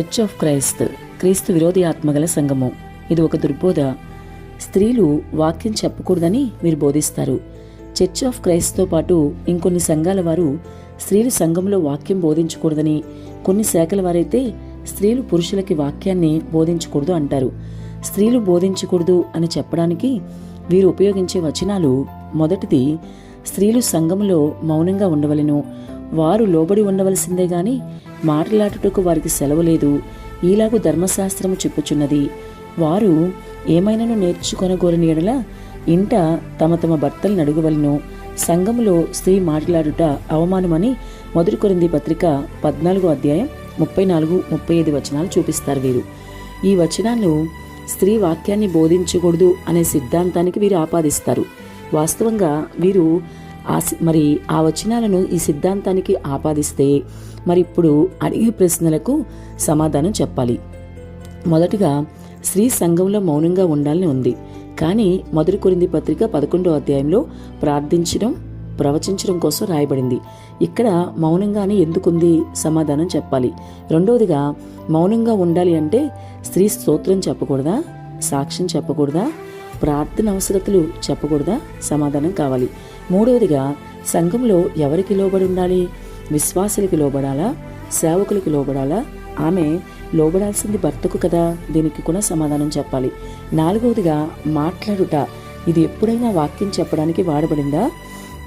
Church of Christ క్రీస్తు విరోధి ఆత్మగల సంఘము. ఇది ఒక దుర్బోధ. స్త్రీలు వాక్యం చెప్పకూడదని మీరు బోధిస్తారు. చర్చ్ ఆఫ్ క్రైస్ట్తో పాటు ఇంకొన్ని సంఘాల వారు స్త్రీలు సంఘంలో వాక్యం బోధించకూడదని కొన్ని శాఖల వారైతే స్త్రీలు పురుషులకి వాక్యాన్ని బోధించకూడదు అంటారు. స్త్రీలు బోధించకూడదు అని చెప్పడానికి వీరు ఉపయోగించే వచనాలు మొదటిది స్త్రీలు సంఘములో మౌనంగా ఉండవలెను. వారు లోబడి ఉండవలసిందే గాని మాట్లాడుటకు వారికి సెలవు లేదు. ఈలాగు ధర్మశాస్త్రము చెప్పుచున్నది. వారు ఏమైనాను నేర్చుకొనగోరని ఎడల ఇంట తమ తమ భర్తలు నడుగువలను సంఘములో స్త్రీ మాట్లాడుట అవమానమని మొదటికొరింది పత్రిక పద్నాలుగో అధ్యాయం ముప్పై నాలుగు ముప్పై ఐదు వచనాలు చూపిస్తారు వీరు. ఈ వచనాలు స్త్రీ వాక్యాన్ని బోధించకూడదు అనే సిద్ధాంతానికి వీరు ఆపాదిస్తారు. వాస్తవంగా వీరు ఆ మరి ఆ వచనాలను ఈ సిద్ధాంతానికి ఆపాదిస్తే మరి ఇప్పుడు అడిగే ప్రశ్నలకు సమాధానం చెప్పాలి. మొదటిగా స్త్రీ సంఘంలో మౌనంగా ఉండాలని ఉంది. కానీ మొదటి కొరింది పత్రిక పదకొండో అధ్యాయంలో ప్రార్థించడం ప్రవచించడం కోసం రాయబడింది. ఇక్కడ మౌనంగానే ఎందుకుంది సమాధానం చెప్పాలి. రెండవదిగా మౌనంగా ఉండాలి అంటే స్త్రీ స్తోత్రం చెప్పకూడదా? సాక్ష్యం చెప్పకూడదా? ప్రార్థన అవసరతలు చెప్పకూడదా? సమాధానం కావాలి. మూడవదిగా సంఘంలో ఎవరికి లోబడి ఉండాలి విశ్వాసులకి లోబడాలా? సేవకులకి లోబడాలా? ఆమె లోబడాల్సింది భర్తకు కదా? దీనికి కూడా సమాధానం చెప్పాలి. నాలుగవదిగా మాట్లాడుట. ఇది ఎప్పుడైనా వాక్యం చెప్పడానికి వాడబడిందా?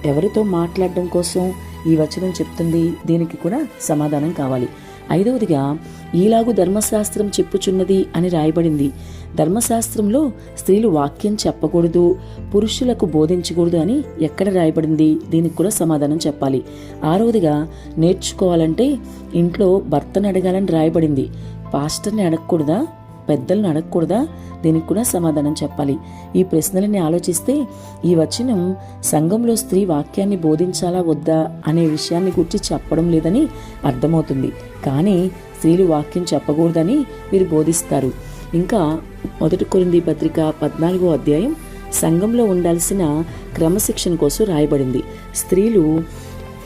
ఎవరితో మాట్లాడడం కోసం ఈ వచనం చెప్తుంది? దీనికి కూడా సమాధానం కావాలి. ఐదవదిగా ఈలాగు ధర్మశాస్త్రం చెప్పుచున్నది అని రాయబడింది. ధర్మశాస్త్రంలో స్త్రీలు వాక్యం చెప్పకూడదు పురుషులకు బోధించకూడదు అని ఎక్కడ రాయబడింది? దీనికి కూడా సమాధానం చెప్పాలి. ఆరవదిగా నేర్చుకోవాలంటే ఇంట్లో భర్తను అడగాలని రాయబడింది. పాస్టర్ని అడగకూడదా? పెద్దలను అడగకూడదా? దీనికి కూడా సమాధానం చెప్పాలి. ఈ ప్రశ్నలని ఆలోచిస్తే ఈ వచనం సంఘంలో స్త్రీ వాక్యాన్ని బోధించాలా వద్దా అనే విషయాన్ని గురించి చెప్పడం లేదని అర్థమవుతుంది. కానీ స్త్రీలు వాక్యం చెప్పకూడదని వీరు బోధిస్తారు. ఇంకా మొదటి కొరింది పత్రిక పద్నాలుగో అధ్యాయం సంఘంలో ఉండాల్సిన క్రమశిక్షణ కోసం రాయబడింది. స్త్రీలు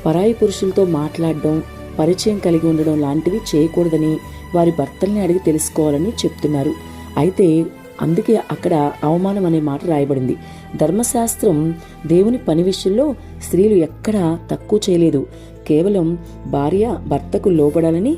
పరాయి పురుషులతో మాట్లాడడం పరిచయం కలిగి ఉండడం లాంటివి చేయకూడదని వారి భర్తల్ని అడిగి తెలుసుకోవాలని చెప్తున్నారు. అయితే అందుకే అక్కడ అవమానం అనే మాట రాయబడింది. ధర్మశాస్త్రం దేవుని పని విషయంలో స్త్రీలు ఎక్కడా తక్కువ చేయలేదు. కేవలం భార్య భర్తకు లోబడాలని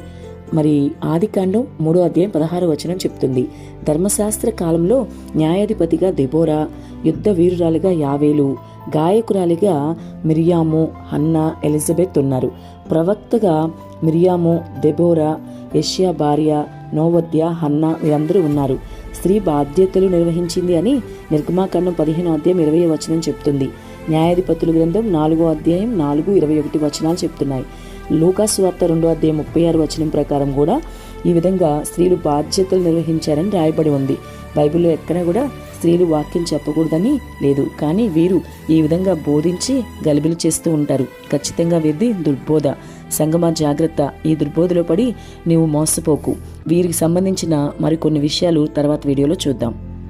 మరి ఆదికాండం మూడో అధ్యాయం పదహారు వచనం చెప్తుంది. ధర్మశాస్త్ర కాలంలో న్యాయాధిపతిగా దెబోరా యుద్ధ వీరురాలుగా యావేలు గాయకురాలిగా మిరియాము హన్నా ఎలిజబెత్ ఉన్నారు. ప్రవక్తగా మిరియాము దెబోరా యష్యా భార్య నోవద్య హన్నా వీరందరూ ఉన్నారు. స్త్రీ బాధ్యతలు నిర్వహించింది అని నిర్గమాకాండం పదిహేను అధ్యాయం ఇరవై వచనం చెప్తుంది. న్యాయాధిపతుల గ్రంథం నాలుగో అధ్యాయం నాలుగు ఇరవై ఒకటి వచనాలు చెప్తున్నాయి. లూకాసు వార్త రెండో అధ్యాయం ముప్పై ఆరు వచనం ప్రకారం కూడా ఈ విధంగా స్త్రీలు బాధ్యతలు నిర్వహించారని రాయబడి ఉంది. బైబిల్లో ఎక్కడా కూడా స్త్రీలు వాక్యం చెప్పకూడదని లేదు. కానీ వీరు ఈ విధంగా బోధించి గలిబిలి చేస్తూ ఉంటారు. ఖచ్చితంగా వీరిది దుర్బోధ. సంగమా జాగ్రత్త. ఈ దుర్బోధలో పడి నీవు మోసపోకు. వీరికి సంబంధించిన మరికొన్ని విషయాలు తర్వాత వీడియోలో చూద్దాం.